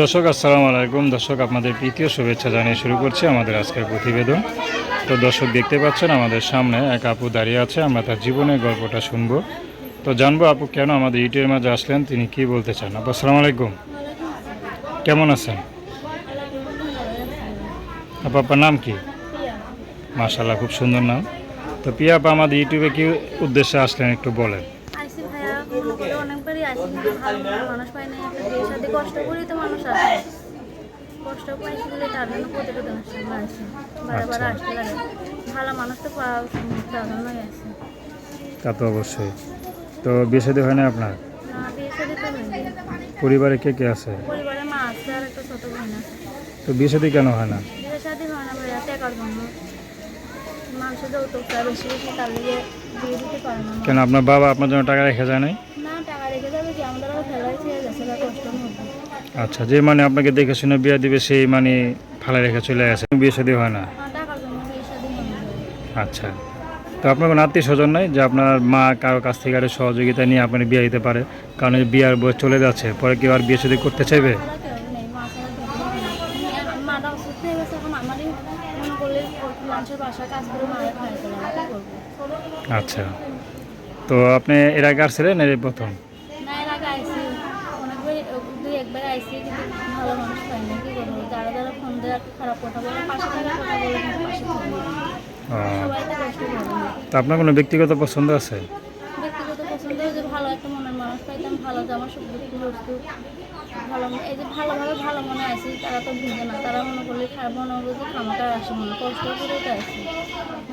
দর্শক, আসসালামু আলাইকুম। দর্শক, আপনাদের প্রীতীয় শুভেচ্ছা জানিয়ে শুরু করছি আমাদের আজকের প্রতিবেদন। তো দর্শক, দেখতে পাচ্ছেন আমাদের সামনে এক আপু দাঁড়িয়ে আছে, আমরা তার জীবনের গল্পটা শুনব। তো জানব আপু, কেন আমাদের ইটের মাঝে আসলেন, তিনি কি বলতে চান? আপু, আসসালামু আলাইকুম। কেমন আছেন? আপু, আপনার নাম কি? মাশাল্লাহ খুব সুন্দর নাম। তো পিয়া আপা, আমাদের ইউটিউবে কি উদ্দেশ্যে আসলেন, একটু বলেন। অনেকবারই মানুষ পাই না। একটা বিয়ের সাথে কষ্ট করি তো মানুষ আসে। কষ্ট তার জন্য প্রতিবেদন আমরা আসি। আচ্ছা। আসতে লাগে ভালো মানুষ তো পাওয়া প্রাধান্যই আছে তা তো অবশ্যই। তো বিয়ে শাদী হয় না আপনার সাথে পরিবারে কে কে আছে? পরিবারে মা আছে আর একটা ছোট বোন আছে। তো বিয়ে শাদী কেন হয় না? বিয়ের সাথে হয় না ভাইয়া টেকার জন্য। মানুষের যৌতুক বেশি বেশি তার লিগে বিয়ে দিতে পারে না। কেন আপনার বাবা আপনার জন্য টাকা রেখে যায় নাই? না টাকা রেখে যাবে কি? আমাদের ফেলাই ছেড়ে গেছে বা কষ্ট মধ্যে আচ্ছা যে মানে আপনাকে দেখে শুনে বিয়ে দিবে সেই মানে ফালা রেখে চলে গেছে বিয়ে শাদী হয় না? টাকার জন্য আচ্ছা তো আপনার কোনো আত্মীয় স্বজন নাই যে আপনার মা কারও কাছ থেকে আরও সহযোগিতা নিয়ে আপনি বিয়ে দিতে পারে? কারণ বিয়ার বয়স চলে যাচ্ছে পরে কেউ আর বিয়ে শাদী করতে চাইবে আমরা কেউ নেই মা ছাড়া কেউ নেই মাটা অসুস্থ হয়ে গেছে এখন আমারই মনে করলে মানুষের বাসায় কাজ করে মায়ের খাই করব? আচ্ছা। তো আপনি এর আগে আসছিলেন এর প্রথম? না এর আগে আইসি। অনেকবার দুই একবার আইসি কিন্তু ভালো মানুষ পাই না কি করব? যারা যারা ফোন দেওয়ার খারাপ কথা বলে পাশে থাকার কথা বলে কিন্তু পাশে থাকে না। ও, সবাই তো কষ্ট করে। না তো আপনার কোনো ব্যক্তিগত পছন্দ আছে ব্যক্তিগত পছন্দ যে ভালো একটা মনের মানুষ পাইতাম ভালো যে সব দুঃখ ভালো এই যে ভালোভাবে ভালো মনে আসি তারা তো বুঝে না। তারা মনে করলে খারাপ মনে হবে যে খামাকার আসে মনে কষ্ট করে তো আসি।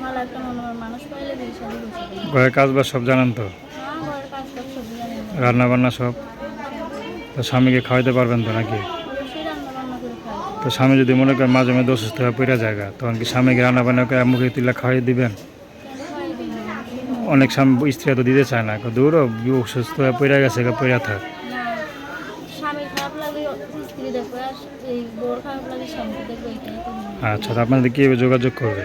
ভালো একটা মনের মানুষ পাইলে বিয়ে সাথে বসে ঘরের কাজ বাজ সব জানেন তো? ঘরের কাজ সবজি জানি রান্না বান্না সব? তো স্বামীকে খাওয়াইতে পারবেন তো নাকি? তো স্বামী যদি মনে করেন মাঝে মাঝে অসুস্থ হয়ে পড়ে জায়গা তখন কি স্বামীকে রান্না বান্না করে মুখে তুলে খাওয়াই দিবেন? অনেক স্বামী স্ত্রী তো দিতে চায় না। দৌড়ো অসুস্থ হয়ে পড়ে গেছে পড়ে থাক। আচ্ছা আপনাদের কীভাবে যোগাযোগ করবে?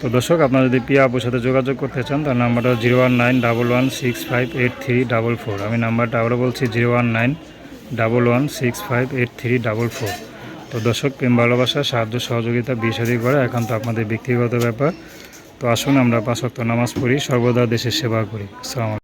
তো দর্শক আপনারা যদি পিয়া আপুর সাথে যোগাযোগ করতে চান তার নাম্বারটা zero one nine double one six five eight three double four আমি নাম্বারটা আবারও বলছি zero one nine double one six five eight three double four তো দর্শক, প্রেম, ভালোবাসা, সাহায্য, সহযোগিতা বিষাদি করে এখন তো আপনাদের ব্যক্তিগত ব্যাপার। তো আসুন আমরা পাঁচ নামাজ পড়ি, সর্বদা দেশের সেবা করি। আসসালামু